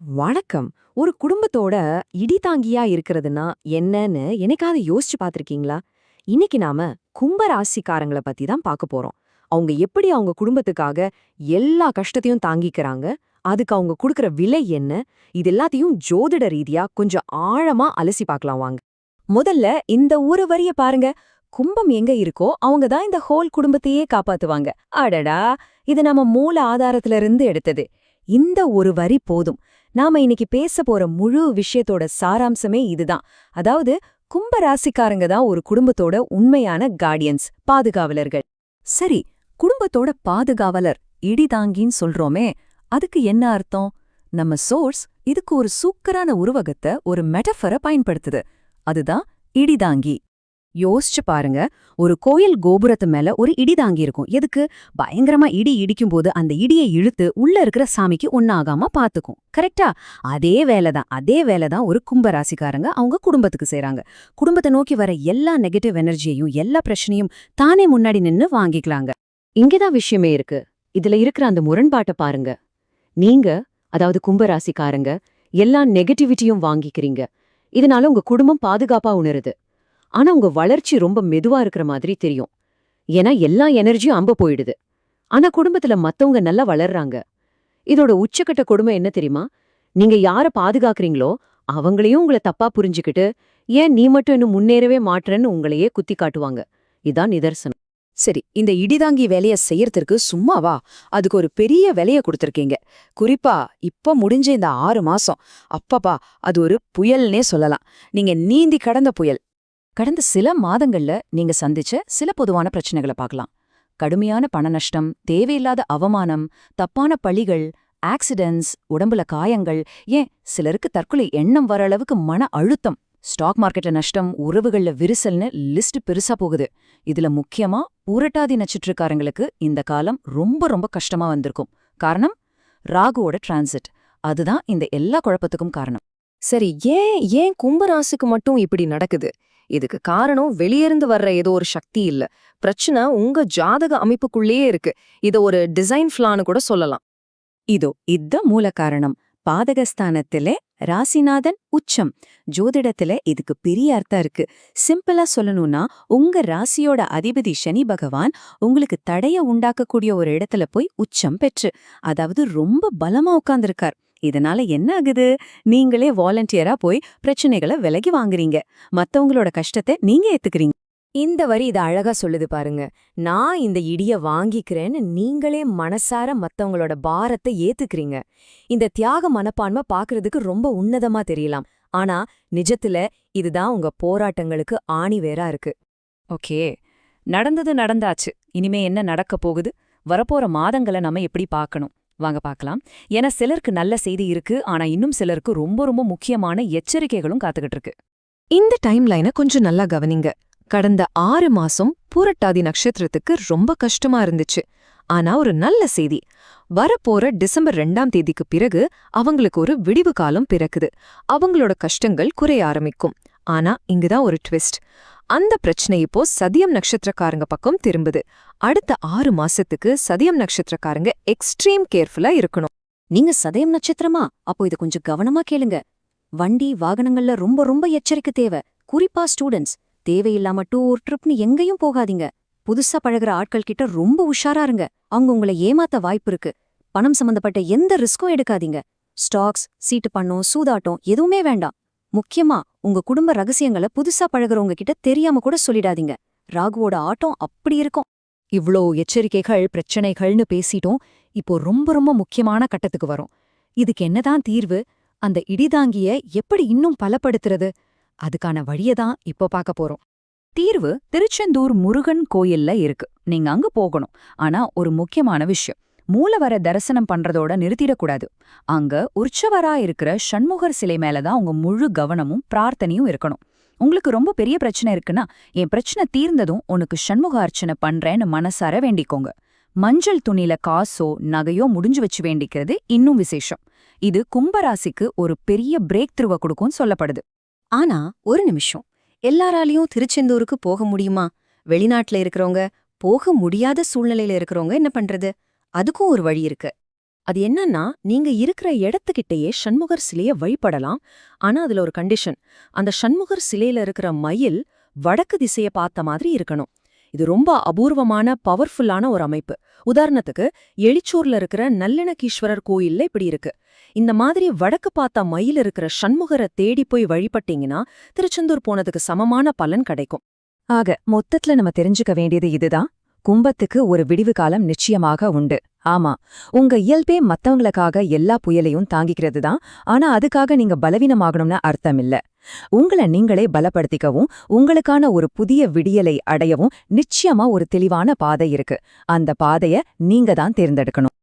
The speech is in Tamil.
வணக்கம். ஒரு குடும்பத்தோட இடிதாங்கியா இருக்கிறதுனா என்னன்னு என்னைக்காவது யோசிச்சு பார்த்திருக்கீங்களா? இன்னைக்கு நாம கும்ப ராசிக்காரங்கள பத்தி தான் பார்க்க போறோம். அவங்க எப்படி அவங்க குடும்பத்துக்காக எல்லா கஷ்டத்தையும் தாங்கிக்கிறாங்க? அதுக்கு அவங்க கொடுக்கற விலை என்ன? இது எல்லாத்தையும் ஜோதிட ரீதியா கொஞ்சம் ஆழமா அலசி பார்க்கலாம் வாங்க. முதல்ல இந்த ஒரு வரிய பாருங்க. கும்பம் எங்க இருக்கோ அவங்க தான் இந்த ஹோல் குடும்பத்தையே காப்பாத்துவாங்க. அடடா! இது நம்ம மூல ஆதாரத்துல இருந்து எடுத்தது. இந்த ஒரு வரி போதும். நாம இன்னைக்கு பேச போற முழு விஷயத்தோட சாராம்சமே இதுதான். அதாவது கும்ப ராசிக்காரங்க தான் ஒரு குடும்பத்தோட உண்மையான கார்டியன்ஸ் பாதுகாவலர்கள். சரி குடும்பத்தோட பாதுகாவலர் இடிதாங்கின்னு சொல்றோமே அதுக்கு என்ன அர்த்தம்? நம்ம சோர்ஸ் இதுக்கு ஒரு சூக்கரான உருவகத்தை ஒரு மெட்டஃபரை பயன்படுத்துது. அதுதான் இடிதாங்கி யோசிச்சு பாருங்க. ஒரு கோயில் கோபுரத்து மேல ஒரு இடி தாங்கி இருக்கும். எதுக்கு? பயங்கரமா இடி இடிக்கும் போது அந்த இடியை இழுத்து உள்ள இருக்கிற சாமிக்கு ஒன்னாகாம பாத்துக்கும். கரெக்டா? அதே வேலைதான் அதே வேலைதான் ஒரு கும்ப ராசிக்காரங்க அவங்க குடும்பத்துக்கு செய்றாங்க. குடும்பத்தை நோக்கி வர எல்லா நெகட்டிவ் எனர்ஜியையும் எல்லா பிரச்சனையும் தானே முன்னாடி நின்னு வாங்கிக்கலாங்க. இங்கதான் விஷயமே இருக்கு. இதுல இருக்கிற அந்த முரண்பாட்டை பாருங்க. நீங்க அதாவது கும்பராசிக்காரங்க எல்லா நெகட்டிவிட்டியும் வாங்கிக்கிறீங்க. இதனால உங்க குடும்பம் பாதுகாப்பா உணருது. ஆனா உங்க வளர்ச்சி ரொம்ப மெதுவா இருக்கிற மாதிரி தெரியும். ஏன்னா எல்லா எனர்ஜியும் அம்ப போயிடுது. ஆனா குடும்பத்துல மத்தவங்க நல்லா வளர்றாங்க. இதோட உச்சக்கட்ட கொடுமை என்ன தெரியுமா? நீங்க யார பாதுகாக்கறீங்களோ அவங்களையும் உங்களை தப்பா புரிஞ்சுக்கிட்டு ஏன் நீ மட்டும் இன்னும் முன்னேறவே மாட்றன்னு உங்களையே குத்தி காட்டுவாங்க. இதான் நிதர்சனம். சரி இந்த இடிதாங்கி வேலைய செய்யறதுக்கு சும்மாவா? அதுக்கு ஒரு பெரிய வேலைய கொடுத்துருக்கீங்க. குறிப்பா இப்ப முடிஞ்ச இந்த ஆறு மாசம். அப்பப்பா அது ஒரு புயல்னே சொல்லலாம். நீங்க நீந்தி கடந்த புயல். கடந்த சில மாதங்கள்ல நீங்க சந்திச்ச சில பொதுவான பிரச்சனைகளை பார்க்கலாம். கடுமையான பண நஷ்டம் தேவையில்லாத அவமானம் தப்பான பழிகள் ஆக்சிடென்ட்ஸ் உடம்புல காயங்கள் ஏன் சிலருக்கு தற்கொலை எண்ணம் வர அளவுக்கு மன அழுத்தம். ஸ்டாக் மார்க்கெட்ல நஷ்டம் உறவுகள்ல விரிசல்னு லிஸ்ட் பெருசா போகுது. இதுல முக்கியமா பூரட்டாதி நட்சத்திரக்காரங்களுக்கு இந்த காலம் ரொம்ப ரொம்ப கஷ்டமா வந்திருக்கும். காரணம்? ராகுவோட டிரான்சிட் அதுதான் இந்த எல்லா குழப்பத்துக்கும் காரணம். சரி ஏன் ஏன் கும்பராசுக்கு மட்டும் இப்படி நடக்குது? இதுக்கு காரணம் வெளியிருந்து வர்ற ஏதோ ஒரு சக்தி இல்ல. பிரச்சனை உங்க ஜாதக அமைப்புக்குள்ளேயே இருக்கு. இத ஒரு டிசைன் ஃபிளான்னு கூட சொல்லலாம். இதோ இத மூல காரணம். பாதகஸ்தானத்திலே ராசிநாதன் உச்சம். ஜோதிடத்துல இதுக்கு பெரிய அர்த்தம் இருக்கு. சிம்பிளா சொல்லணும்னா உங்க ராசியோட அதிபதி சனி பகவான் உங்களுக்கு தடைய உண்டாக்கக்கூடிய ஒரு இடத்துல போய் உச்சம் பெற்று அதாவது ரொம்ப பலமா உட்கார்ந்திருக்கார். இதனால என்ன ஆகுது? நீங்களே வாலண்டியரா போய் பிரச்சனைகளை விலகி வாங்குறீங்க. மத்தவங்களோட கஷ்டத்தை நீங்க ஏத்துக்கிறீங்க. இந்த வரி இத அழகா சொல்லுது பாருங்க. நான் இந்த இடிய வாங்கிக்கிறேன்னு நீங்களே மனசார மத்தவங்களோட பாரத்தை ஏத்துக்கிறீங்க. இந்த தியாக மனப்பான்மை பாக்குறதுக்கு ரொம்ப உன்னதமா தெரியலாம். ஆனா நிஜத்துல இதுதான் உங்க போராட்டங்களுக்கு ஆணி வேறா இருக்கு. ஓகே. நடந்தது நடந்தாச்சு. இனிமே என்ன நடக்க போகுது? வரப்போற மாதங்களை நம்ம எப்படி பார்க்கணும் வாங்க பார்க்கலாம். ஏன்னா சிலருக்கு நல்ல செய்தி இருக்கு. ஆனா இன்னும் சிலருக்கு ரொம்ப ரொம்ப முக்கியமான எச்சரிக்கைகளும் காத்துக்கிட்டு இருக்கு இந்த டைம் லைனை கொஞ்சம் நல்லா கவனிங்க. கடந்த ஆறு மாசம் பூரட்டாதி நட்சத்திரத்துக்கு ரொம்ப கஷ்டமா இருந்துச்சு. ஆனா ஒரு நல்ல செய்தி. வரப்போற டிசம்பர் ரெண்டாம் தேதிக்கு பிறகு அவங்களுக்கு ஒரு விடிவு காலம் பிறக்குது. அவங்களோட கஷ்டங்கள் குறைய ஆரம்பிக்கும். ஆனா இங்குதான் ஒரு ட்விஸ்ட் அந்த பிரச்சனை இப்போ சதியம் நட்சத்திரக்காரங்க பக்கம் திரும்புது. அடுத்த ஆறு மாசத்துக்கு சதியம் நட்சத்திரக்காரங்க எக்ஸ்ட்ரீம் கேர்ஃபுல்லா இருக்கணும். நீங்க சதயம் நட்சத்திரமா? அப்போ இது கொஞ்சம் கவனமா கேளுங்க. வண்டி வாகனங்கள்ல ரொம்ப ரொம்ப எச்சரிக்கை தேவை. குறிப்பா ஸ்டூடெண்ட்ஸ் தேவையில்லாம டூர் ட்ரிப்னு எங்கேயும் போகாதீங்க. புதுசா பழகுற ஆட்கள் கிட்ட ரொம்ப உஷாரா இருங்க. அவங்க உங்களை ஏமாத்த வாய்ப்பு இருக்கு. பணம் சம்பந்தப்பட்ட எந்த ரிஸ்க்கும் எடுக்காதீங்க. ஸ்டாக்ஸ் சீட்டு பணம் சூதாட்டம் எதுவுமே வேண்டாம். முக்கியமா உங்க குடும்ப ரகசியங்களை புதுசா பழகுறவங்க கிட்ட தெரியாம கூட சொல்லிடாதீங்க. ராகுவோட ஆட்டம் அப்படி இருக்கும். இவ்ளோ எச்சரிக்கைகள் பிரச்சனைகள்னு பேசிட்டோம். இப்போ ரொம்ப ரொம்ப முக்கியமான கட்டத்துக்கு வரும். இதுக்கு என்னதான் தீர்வு? அந்த இடிதாங்கிய எப்படி இன்னும் பலப்படுத்துறது? அதுக்கான வழியதான் இப்போ பார்க்க போறோம். தீர்வு திருச்செந்தூர் முருகன் கோயில்ல இருக்கு. நீங்க அங்க போகணும். ஆனா ஒரு முக்கியமான விஷயம். மூலவர தரிசனம் பண்றதோட நிறுத்திடக்கூடாது. அங்க உற்சவரா இருக்கிற சண்முகர் சிலை மேலதான் உங்க முழு கவனமும் பிரார்த்தனையும் இருக்கணும். உங்களுக்கு ரொம்ப பெரிய பிரச்சனை இருக்குன்னா என் பிரச்சனை தீர்ந்ததும் உனக்கு சண்முக அர்ச்சனை பண்றேன்னு மனசார வேண்டிக்கோங்க. மஞ்சள் துணியில காசோ நகையோ முடிஞ்சு வச்சு வேண்டிக்கிறது இன்னும் விசேஷம். இது கும்பராசிக்கு ஒரு பெரிய பிரேக் த்ருவ கொடுக்கும் சொல்லப்படுது. ஆனா ஒரு நிமிஷம். எல்லாராலையும் திருச்செந்தூருக்கு போக முடியுமா? வெளிநாட்டுல இருக்கிறவங்க போக முடியாத சூழ்நிலையில இருக்கிறவங்க என்ன பண்றது? அதுக்கும் ஒரு வழி இருக்கு. அது என்னன்னா நீங்க இருக்கிற இடத்துக்கிட்டேயே சண்முகர் சிலைய வழிபடலாம். ஆனா அதுல ஒரு கண்டிஷன் அந்த சண்முகர் சிலையில இருக்கிற மயில் வடக்கு திசைய பார்த்த மாதிரி இருக்கணும். இது ரொம்ப அபூர்வமான பவர்ஃபுல்லான ஒரு அமைப்பு. உதாரணத்துக்கு எளிச்சூர்ல இருக்கிற நல்லிணக்கீஸ்வரர் கோயில்ல இப்படி இருக்கு. இந்த மாதிரி வடக்கு பார்த்த மயில் இருக்கிற சண்முகரை தேடி போய் வழிபட்டீங்கன்னா திருச்செந்தூர் போனதுக்கு சமமான பலன் கிடைக்கும். ஆக மொத்தத்துல நம்ம தெரிஞ்சுக்க வேண்டியது இதுதான். கும்பத்துக்கு ஒரு விடிவு காலம் நிச்சயமாக உண்டு. ஆமா உங்க இயல்பே மத்தவங்களுக்காக எல்லா புயலையும் தாங்கிக்கிறது தான். ஆனா அதுக்காக நீங்க பலவீனமாகணும்னு அர்த்தம் இல்ல உங்களை நீங்களே பலப்படுத்திக்கவும் உங்களுக்கான ஒரு புதிய விடியலை அடையவும் நிச்சயமா ஒரு தெளிவான பாதை இருக்கு. அந்த பாதைய நீங்க தான் தேர்ந்தெடுக்கணும்.